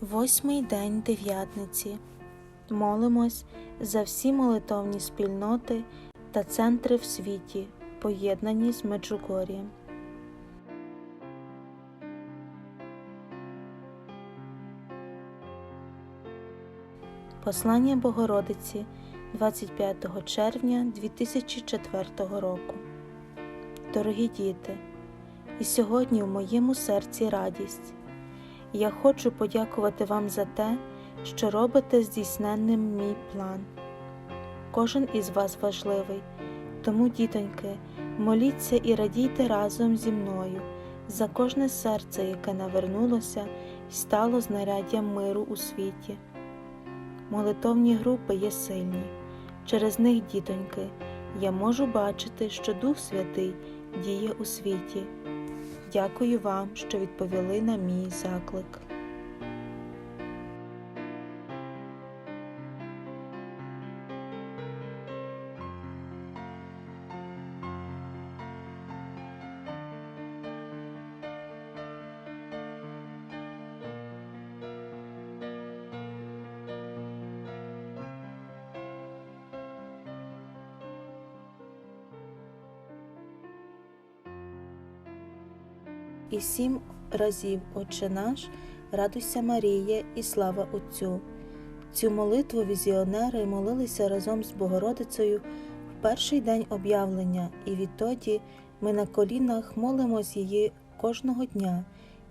Восьмий день дев'ятниці. Молимось за всі молитовні спільноти та центри в світі, поєднані з Меджугор'ям. Послання Богородиці 25 червня 2004 року. Дорогі діти, і сьогодні в моєму серці радість. Я хочу подякувати вам за те, що робите здійсненним мій план. Кожен із вас важливий, тому, дітоньки, моліться і радійте разом зі мною за кожне серце, яке навернулося і стало знаряддям миру у світі. Молитовні групи є сильні. Через них, дітоньки, я можу бачити, що Дух Святий діє у світі. Дякую вам, що відповіли на мій заклик. І сім разів Отче наш, радуйся Марія і слава Отцю. Цю молитву візіонери молилися разом з Богородицею в перший день об'явлення, і відтоді ми на колінах молимось її кожного дня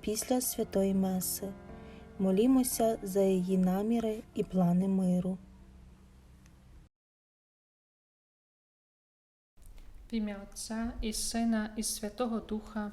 після святої Меси. Молімося за її наміри і плани миру. В ім'я Отця і Сина, і Святого Духа.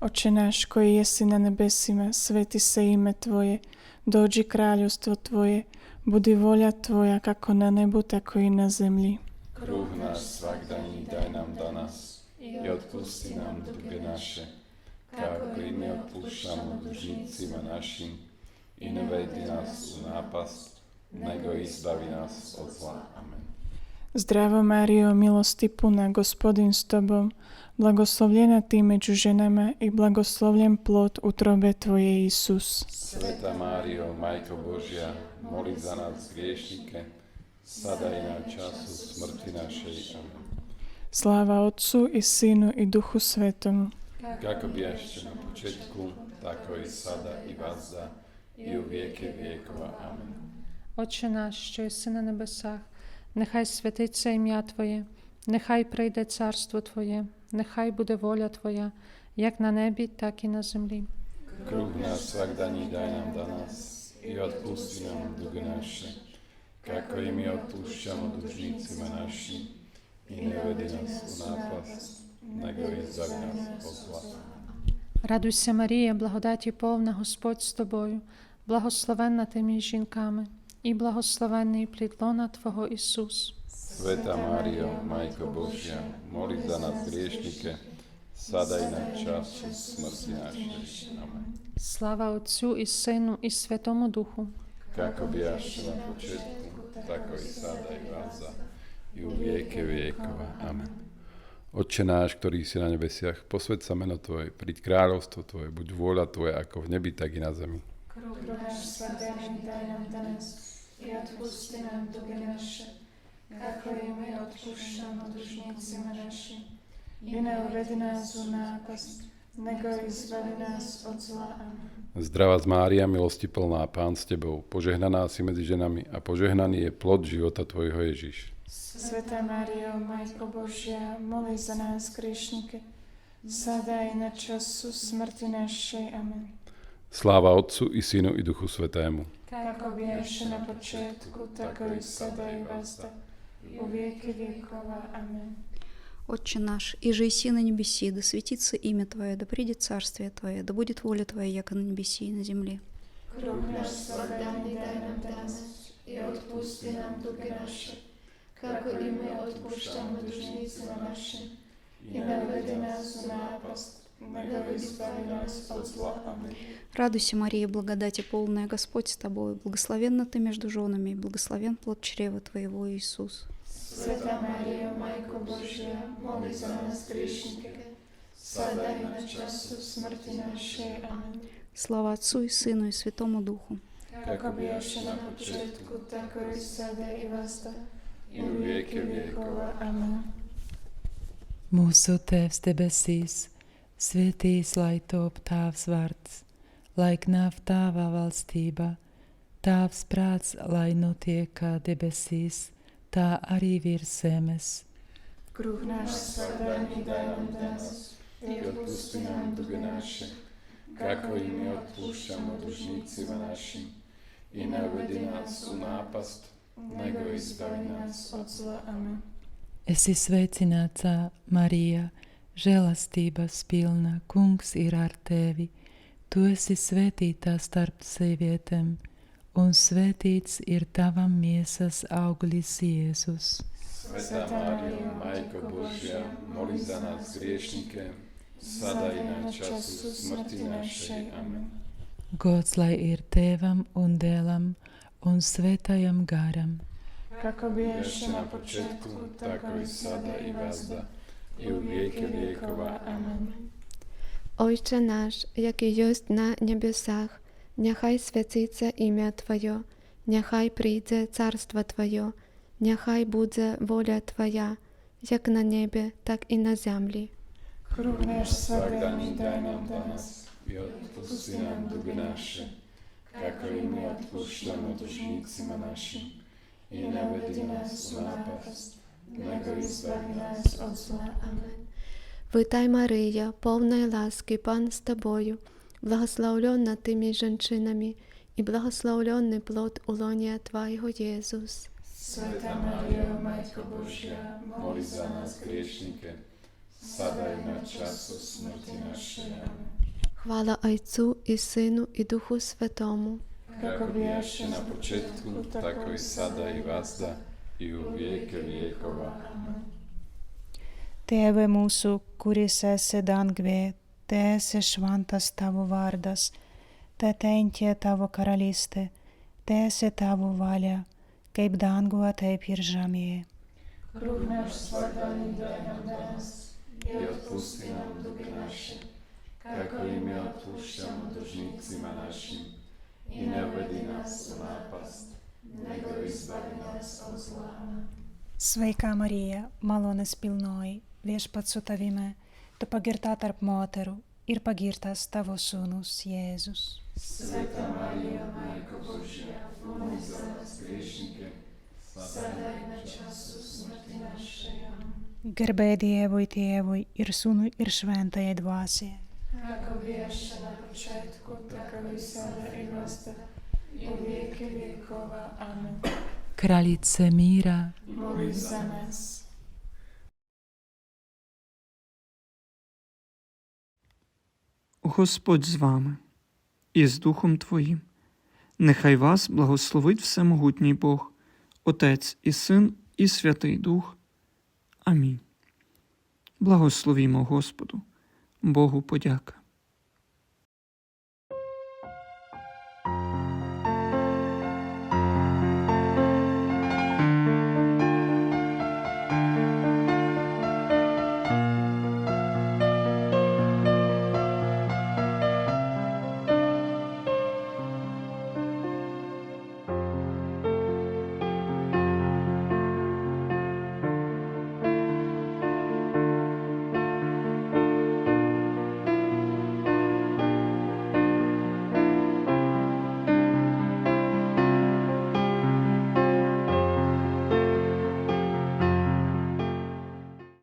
Oče náš koji jesi na nebesima, sveti se ime Tvoje, dođi kraljevstvo Tvoje, budi volja Tvoja kako na nebu, tako i na zemlji. Kruh náš svakdaní daj nám danas i odpusti nám dlge naše, kako i mi odpuštamo dužnicima našim i ne vedi nas u napast, nego izbavi nas od zla. Amen. Zdravo Mario, milosti puna, gospodin s tobom, blagoslovljena ti među ženama i blagoslovljen plod utrobe tvoje, Isus. Sveta Mario, Majko Božja, moli za nas griješnike, sada i na času smrti naše. Amen. Slava Otcu i Sinu i Duhu Svetom. Kako bijašće na početku, tako i sada i vazda i u vijeke vijekova. Amen. Oče naš, što je se na nebesah, нехай святиться ім'я Твоє, нехай прийде царство Твоє, нехай буде воля Твоя, як на небі, так і на землі. Kruh náš svakdaní daj nám danas i odpusti nám dlge naše, kako i mi odpúšťamo dužnícima našim i nevedi nás u nápast, nego izbavi nás od zla. Радуйся, Марія, благодаті повна Господь з тобою, благословенна ти між жінками, i blahoslavený plod lona Tvojho Isus. Sveta Mário, Majko Božia, moli za nás griešnike, sadaj na čas smrti našej. Amen. Slava Otcu i Synu i Svetomu Duchu. Kako bijaš na početku, tako i sada i vaza, i u vijeke vijekova. Amen. Otče náš, ktorý si na nebesiach, posved sa meno Tvoje, príď kráľovstvo Tvoje, buď vôľa Tvoja ako v nebi, tak i na zemi. Krúb náš svatený, daj nám danes i odpusti nám dlge naše, kako i mi odpuštamo dužnicima našim. I ne uvedi nas u napast, nego izbavi nás od zla. Amen. Zdravá z Mária, milosti plná, Pán s Tebou, požehnaná si medzi ženami a požehnaný je plod života Tvojho Ježiš. Sveta Mário, Majko Božia, moli za nás gríšniky, sada i na času smrti našej. Amen. Sláva Otcu i Synu i Duchu Svetému. jako byliście na początku, tako i sada i wasta, i веки векова. Аминь. Отче наш, и жиси на небеси, да светится имя Твое, да придет царствие Твое, да будет воля Твоя, яко на небеси и на земле. Хлеб наш сладаний дай нам данас, и отпусти нам долги наши, как и мы отпущаем должницы наши, и наведи нас на опасность, Радуйся, Мария, благодати полная, Господь с тобой, благословенна ты между женами, и благословен плод чрева твоего, Иисус. Святая Мария, Майка Божья, молись за нас, грешники, садай на часу смерти нашей. Аминь. Слава Отцу и Сыну и Святому Духу. Как объявши на початку, так и всегда и вас, и веки веков. Аминь. Mūsu Tēvs debesīs, Svētīs, lai top tavs vārds, lai nāv tava valstība, tavs prāts, lai notiek kā debesīs, tā arī virs zemes. Крухнаш сорвани дай нам днес, и отпусти нам дуги наши, како и ми отпущамо дужницима нашим, и не уведи нас у напаст, него избави нас от зла. Amen. Esi sveicināts, Marija, žēlastības pilna, kungs ir ar tevi. Tu esi svētītā starp sievietēm, un svētīts ir tava miesas auglis Jēzus. Sveta Mária, Majko Božia, moli za nás griešnike, sada i na času smrti našej. Amen. Gods lai ir tēvam un dēlam un svētajam garam. Kako běše Ještě na početku, tako i i sada i vazda, i u vieke viekova. Amen. Отче наш, який єсть на небесах, нехай святиться ім'я Твоє, нехай прийде царство Твоє, нехай буде воля Твоя, як на небі, так і на землі. Kruh náš svadaný Svakdaní daj daj nám nám dnes, danas i odpusti nám dluhy naše, kako i my odpúšťame dlžnícima našim. I nevedi nás od zla. Amen. Витай, Мария, повна ласки, Пан з тобою, благословлена ти між жінчинами, і благословлений плод улонія Твоєго Єсус. Majko Božia, Moli za nás griešnike, sada i na času smrti našej. Amen. Хвала Отцю і Сину і Духу Святому. Kako běše na početku, tako i sada i vazda, į viekę viekavą. Tėve mūsų, kuris esi dangvė, te esi šventas tavo vardas, te tentie tavo karalystė, te esi tavo valia, kaip danguje, taip ir žemėje. Krūkneš svagalindę vandens ir atpustinam dugi naši, kako ime otuščiam dužnicima našim. I ne Sveika Marija, malonės pilnoji, viešpat su tavimi, tu pagirta tarp moterų ir pagirtas tavo sūnus Jėzus. Sveika Marija, Maika Božė, mums savęs priešininkė, savai nečiasus mirtinešėje. Gerbė Dievui, Tėvui ir Sūnui ir Šventajai Dvasiai. Kako viešė na početku, tako visada ir vasta, ir vėkiai vėkova. Amen. Kraljice mira, Moli za nás. Господь з вами і з Духом Твоїм. Нехай вас благословить Всемогутній Бог, Отець і Син, і Святий Дух. Амінь. Благословімо Господу, Богу подяка.